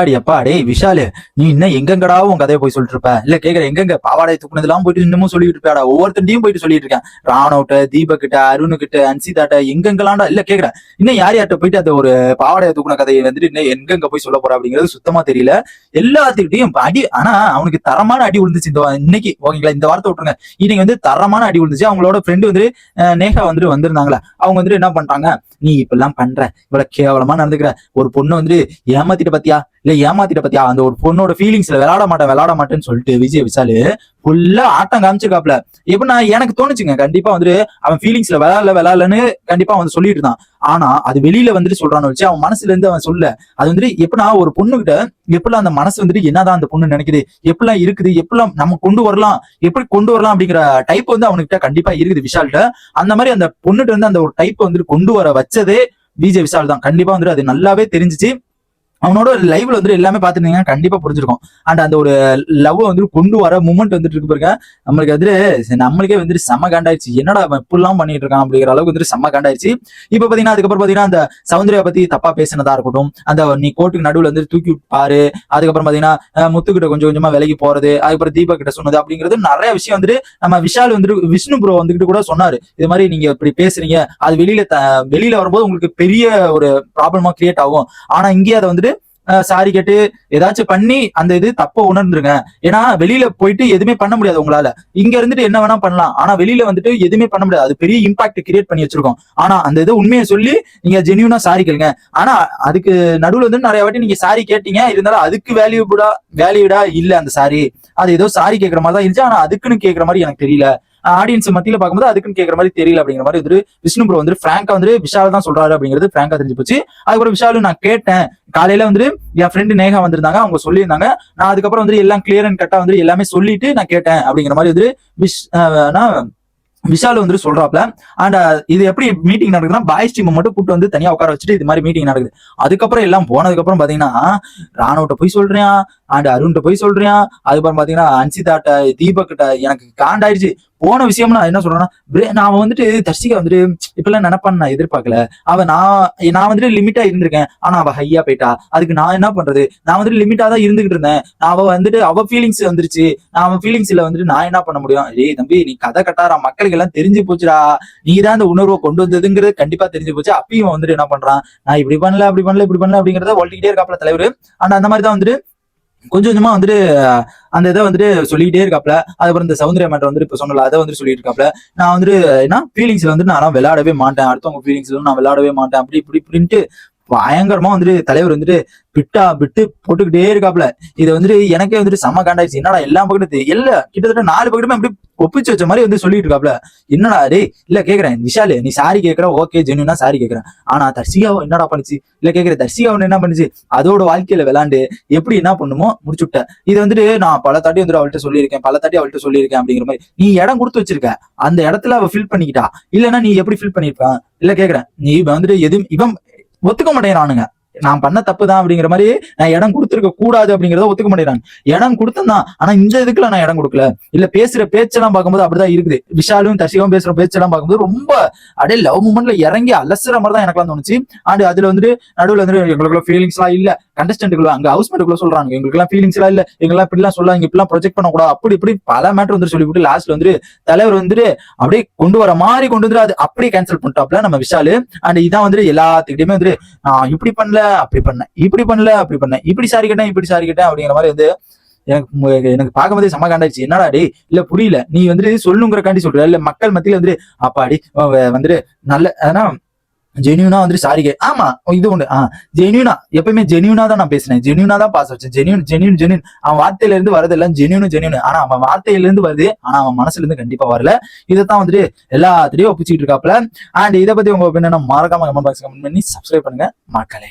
அடி அப்பா டேய் விஷாலு நீ இன்னும் எங்கெங்கடா உன் கதையை போய் சொல்லிட்டு இருப்ப இல்ல கேக்குற எங்கெங்க? பாவாடை தூக்குனதெல்லாம் போயிட்டு இன்னமும் சொல்லிட்டு இருப்பாடா ஒவ்வொருத்தண்டையும் போயிட்டு சொல்லிட்டு இருக்கேன் ராணவட்ட தீபக் கிட்ட கிட்ட அன்சிதாட்ட எங்கெங்கலாம்டா? இல்ல கேக்குற இன்னும் யார் யார்கிட்ட போயிட்டு அந்த ஒரு பாவாடையை தூக்குன கதையை வந்துட்டு இன்னும் எங்கெங்க போய் சொல்ல போற அப்படிங்கிறது சுத்தமா தெரியல. எல்லாத்துக்கிட்டையும் அடி ஆனா அவனுக்கு தரமான அடி விழுந்துச்சு. இந்த இன்னைக்கு ஓகேங்களா? இந்த வார்த்தை விட்டுருங்க. இன்னைக்கு வந்து தரமான அடி விழுந்துச்சு. அவங்களோட ஃப்ரெண்டு வந்து நேகா வந்துட்டு வந்திருந்தாங்களே அவங்க வந்துட்டு என்ன பண்றாங்க? நீ இப்பெல்லாம் பண்ற. இவ்வளவு கேவலமா நடந்துக்கிற. ஒரு பொண்ணு வந்துட்டு ஏமாத்திட்ட பத்தியா? இல்ல ஏமாத்திட்ட பத்தியா? அந்த ஒரு பொண்ணோட ஃபீலிங்ஸ்ல விளையாட மாட்டேன் விளையாட மாட்டேன்னு சொல்லிட்டு விஜய் விஷாலு ஃபுல்லா ஆட்டம் காமிச்சிருக்காப்ல. இப்ப நான் எனக்கு தோணுச்சுங்க கண்டிப்பா வந்துட்டு அவன் ஃபீலிங்ஸ்ல விளையாடல விளையாடலன்னு கண்டிப்பா வந்து சொல்லிட்டு இருந்தான். ஆனா அது வெளியில வந்துட்டு சொல்றான்னு வச்சு அவன் மனசுல இருந்து அவன் சொல்ல. அது வந்துட்டு எப்படின்னா ஒரு பொண்ணுகிட்ட எப்படிலாம் அந்த மனசு வந்துட்டு என்னதான் அந்த பொண்ணு நினைக்குது எப்படிலாம் இருக்குது எப்படிலாம் நம்ம கொண்டு வரலாம் எப்படி கொண்டு வரலாம் அப்படிங்கிற டைப் வந்து அவனுக்கிட்ட கண்டிப்பா இருக்குது விஷால்கிட்ட. அந்த மாதிரி அந்த பொண்ணுகிட்ட இருந்து அந்த ஒரு டைப் வந்துட்டு கொண்டு வர வச்சதே விஜய் விஷால் தான். கண்டிப்பா வந்துட்டு அது நல்லாவே தெரிஞ்சுச்சு. அவனோட லைவ்ல வந்துட்டு எல்லாமே பாத்துருந்தீங்கன்னா கண்டிப்பா புரிஞ்சிருக்கும். அண்ட் அந்த ஒரு லவ் வந்து கொண்டு வர மூமெண்ட் வந்துட்டு இருக்கு பாருங்க. நம்மளுக்கு வந்துட்டு நம்மளுக்கே வந்துட்டு செம்ம காண்டாயிடுச்சு என்னடா அவன் இப்படிலாம் பண்ணிட்டு இருக்கான் அப்படிங்கிற அளவுக்கு வந்துட்டு செம்ம காண்டாயிடுச்சு இப்ப பாத்தீங்கன்னா அதுக்கப்புறம் பாத்தீங்கன்னா அந்த சௌந்தர்யா பத்தி தப்பா பேசினதா இருக்கட்டும் அந்த நீ கோர்ட்டுக்கு நடுவுல வந்து தூக்கி பாரு அதுக்கப்புறம் பாத்தீங்கன்னா அஹ், முத்துக்கிட்ட கொஞ்சம் கொஞ்சமா விலகி போறது. அதுக்கப்புறம் தீபக் கிட்ட சொன்னது அப்படிங்கிறது நிறைய விஷயம் வந்துட்டு நம்ம விஷால் வந்துட்டு விஷ்ணு ப்ரோ வந்துகிட்டு கூட சொன்னாரு. இது மாதிரி நீங்க இப்படி பேசுறீங்க. அது வெளியில த- வெளியில வரும்போது உங்களுக்கு பெரிய ஒரு ப்ராப்ளமா கிரியேட் ஆகும். ஆனா இங்கே அதை வந்துட்டு சாரி கேட்டு ஏதாச்சும் பண்ணி அந்த இது தப்ப உணர்ந்துருங்க. ஏன்னா வெளியில போயிட்டு எதுவுமே பண்ண முடியாது உங்களால. இங்க இருந்துட்டு என்ன வேணா பண்ணலாம். ஆனா வெளியில வந்துட்டு எதுவுமே பண்ண முடியாது. அது பெரிய இம்பாக்ட் கிரியேட் பண்ணி வச்சிருக்கோம். ஆனா அந்த இது உண்மையை சொல்லி நீங்க ஜெனியூனா சாரி கேளுங்க. ஆனா அதுக்கு நடுவுல வந்து நிறைய வாட்டி நீங்க சாரி கேட்டீங்க. இருந்தாலும் அதுக்கு வேல்யூபுடா வேல்யூடா இல்ல அந்த சாரி. அது ஏதோ சாரி கேட்கற மாதிரி தான் இருந்துச்சு. ஆனா அதுக்குன்னு கேட்கற மாதிரி எனக்கு தெரியல. ஆடியன்ஸ் மத்தியில பார்க்கும்போது அதுக்குன்னு கேட்கற மாதிரி தெரியல அப்படிங்கிற மாதிரி வந்துட்டு விஷ்ணு ப்ரோ வந்து பிராங்கா வந்து விஷால் தான் சொல்றாரு அப்படிங்கிறது பிராங்கா தெரிஞ்சு போச்சு. அதுக்கப்புறம் விஷாலும் நான் கேட்டேன். காலையில வந்து என் ஃப்ரெண்டு நேகா வந்திருந்தாங்க. அவங்க சொல்லியிருந்தாங்க. நான் அதுக்கப்புறம் வந்து எல்லாம் கிளியர் அண்ட் கட்டா வந்து எல்லாமே சொல்லிட்டு நான் கேட்டேன் அப்படிங்கிற மாதிரி வந்து விஷ் நான் விஷால் வந்து சொல்றாப்ல. அண்ட் இது எப்படி மீட்டிங் நடக்குதுன்னா பாய்ஸ் டீம் மட்டும் கூட்டு வந்து தனியா உட்கார வச்சுட்டு இது மாதிரி மீட்டிங் நடக்குது. அதுக்கப்புறம் எல்லாம் போனதுக்கு அப்புறம் பாத்தீங்கன்னா ராணுவட்ட போய் சொல்றேன் அண்ட் அருண்கிட்ட போய் சொல்றேன் அதுக்கப்புறம் பாத்தீங்கன்னா அன்சிதாட்ட தீபக்கிட்ட எனக்கு காண்டாயிடுச்சு. போன விஷயம் நான் என்ன சொல்றேன்னா பிரே- நான் வந்துட்டு தர்ஷிகா வந்துட்டு இப்பெல்லாம் நினைப்பான்னு நான் எதிர்பார்க்கல. அவ நான் நான் வந்துட்டு லிமிட்டா இருந்திருக்கேன். ஆனா அவ ஹையா போயிட்டா. அதுக்கு நான் என்ன பண்றது? நான் வந்துட்டு லிமிட்டா தான் இருந்துகிட்டு இருந்தேன். நான் அவ வந்துட்டு அவ ஃபீலிங்ஸ் வந்துருச்சு. நான் அவன் ஃபீலிங்ஸ்ல வந்துட்டு நான் என்ன பண்ண முடியும்? ஏய் தம்பி நீ கதை கட்டாரா? மக்களுக்கு எல்லாம் தெரிஞ்சு போச்சுடா. நீ தான் அந்த உணர்வை கொண்டு வந்ததுங்கிறது கண்டிப்பா தெரிஞ்சு போச்சு. அப்பயும் வந்துட்டு என்ன பண்றான்? நான் இப்படி பண்ணல அப்படி பண்ணல இப்படி பண்ணல அப்படிங்கறத ஒட்டிக்கிட்டே இருக்காப்ல தலைவர். ஆனா அந்த மாதிரி தான் வந்துட்டு கொஞ்சம் கொஞ்சமா வந்துட்டு அந்த இதை வந்துட்டு சொல்லிக்கிட்டே இருக்காப்ல. அதுக்கப்புறம் இந்த சௌந்தர்ய மேட்டர் வந்துட்டு இப்ப சொன்னல அதை வந்துட்டு சொல்லிட்டு இருக்காப்ல நான் வந்துட்டு என்ன ஃபீலிங்ஸ்ல வந்து நான் விளையாடவே மாட்டேன். அடுத்தவங்க ஃபீலிங்ஸ்ல நான் விளையாடவே மாட்டேன். அப்படி இப்படி இப்படின்ட்டு பயங்கரமா வந்துட்டு தலைவர் வந்துட்டு பிட்டா பிட்டு போட்டுக்கிட்டே இருக்காப்ல இது வந்துட்டு எனக்கே வந்துட்டு செம்ம காண்டாயிடுச்சு. என்னடா எல்லா பக்கத்து இல்ல கிட்டத்தட்ட நாலு பக்கத்துமே அப்படி ஒப்பிச்சு வச்ச மாதிரி வந்து சொல்லிட்டு இருக்காப்ல என்னடா ரே இல்ல கேக்குறேன் விஷாலு நீ சாரி கேக்குற ஓகே ஜென்யூனா சாரி கேக்குறேன். ஆனா தர்சிகாவும் என்னடா பண்ணுச்சு? இல்ல கேக்குற தர்ஷிகா என்ன பண்ணுச்சு? அதோட வாழ்க்கையில விளாண்டு எப்படி என்ன பண்ணுமோ முடிச்சு விட்டேன் இது வந்துட்டு நான் பல தாட்டி வந்துட்டு அவள்கிட்ட சொல்லியிருக்கேன் பல தாட்டி அவள்கிட்ட சொல்லியிருக்கேன் அப்படிங்கிற மாதிரி. நீ இடம் கொடுத்து வச்சிருக்க. அந்த இடத்துல அவ ஃபில் பண்ணிக்கிட்டா. இல்லைன்னா நீ எப்படி ஃபில் பண்ணிருப்ப இல்ல கேக்குறேன் நீ வந்துட்டு எதுவும் இவன் ஒத்துக்க மாட்டேங்கிறானுங்க. நான் பண்ண தப்பு தான் அப்படிங்கிற மாதிரி நான் இடம் கொடுத்துருக்க கூடாது அப்படிங்கறத ஒத்துக்க மாட்டேங்கிறாங்க. இடம் கொடுத்தேன் ஆனா இந்த இதுக்குல நான் இடம் கொடுக்கல. இல்ல பேசுற பேச்செல்லாம் பார்க்கும்போது அப்படிதான் இருக்குது. விஷாலும் தர்ஷிகாவும் பேசுற பேச்செல்லாம் பார்க்கும்போது ரொம்ப அப்படியே லவ் மூமெண்ட்ல இறங்கி அலசுற மாதிரி தான் எனக்குலாம் தோணுச்சு. அண்ட் அதுல வந்துட்டு நடுவுல வந்துட்டு எங்களுக்குள்ள ஃபீலிங்ஸ் எல்லாம் இல்ல. கண்டஸ்டன்ட்டுக்குள்ள அங்க ஹவுஸ் மேட்டுக்குள்ள சொல்றாங்க. எங்களுக்கு எல்லாம் ஃபீலிங்ஸ் எல்லாம் இல்ல. எங்கெல்லாம் இப்படிலாம் சொல்லாங்க இப்படிலாம் ப்ரொஜெக்ட் பண்ணக்கூடாது. அப்படி இப்படி பல மேட்டர் வந்து சொல்லிவிட்டு லாஸ்ட்ல வந்துட்டு தலைவர் வந்துட்டு அப்படியே கொண்டு வர மாதிரி கொண்டு வந்துட்டு அது அப்படியே கேன்சல் பண்ணிட்டாப்ல நம்ம விஷாலு. அண்ட் இதான் வந்துட்டு எல்லாத்துக்கிட்டையுமே வந்துட்டு நான் இப்படி பண்ணல அப்படி பண்ணேன் இப்படி பண்ணல அப்படி பண்ணேன் இப்படி சாரி கேட்டேன் இப்படி சாரி கேட்டேன் அப்படிங்கிற மாதிரி வந்து எனக்கு எனக்கு பார்க்கும்போதே செம்ம காண்டாச்சு என்னடா டேய் இல்ல புரியல. நீ வந்துட்டு சொல்லுங்கிறக்காண்டி சொல்ற. இல்ல மக்கள் மத்தியில வந்துட்டு அப்பாடி வந்துட்டு நல்ல ஆனா ஜெனியூனா வந்துட்டு சாரி கே ஆமா இது ஒண்ணு ஆஹ் ஜெனியூனா எப்பயுமே ஜெனியூனா தான் நான் பேசினேன். ஜெனியூனா தான் பாஸ் வச்சேன் ஜெனியூன் ஜெனியூன் ஜெனியூன் அவன் வார்த்தையில இருந்து வரது எல்லாம் ஜெனியூனு ஜெனியூன் ஆனா அவன் வார்த்தையில இருந்து வருது ஆனா அவன் மனசுல இருந்து கண்டிப்பா வரல. இதைத்தான் வந்துட்டு எல்லாத்திலையும் ஒப்பிச்சுட்டு இருக்காப்ல அண்ட் இதை பத்தி உங்க ஒப்பீனியன் மறக்காம கமெண்ட் பாக்ஸ் கமெண்ட் பண்ணி சப்ஸ்கிரைப் பண்ணுங்க மக்களே.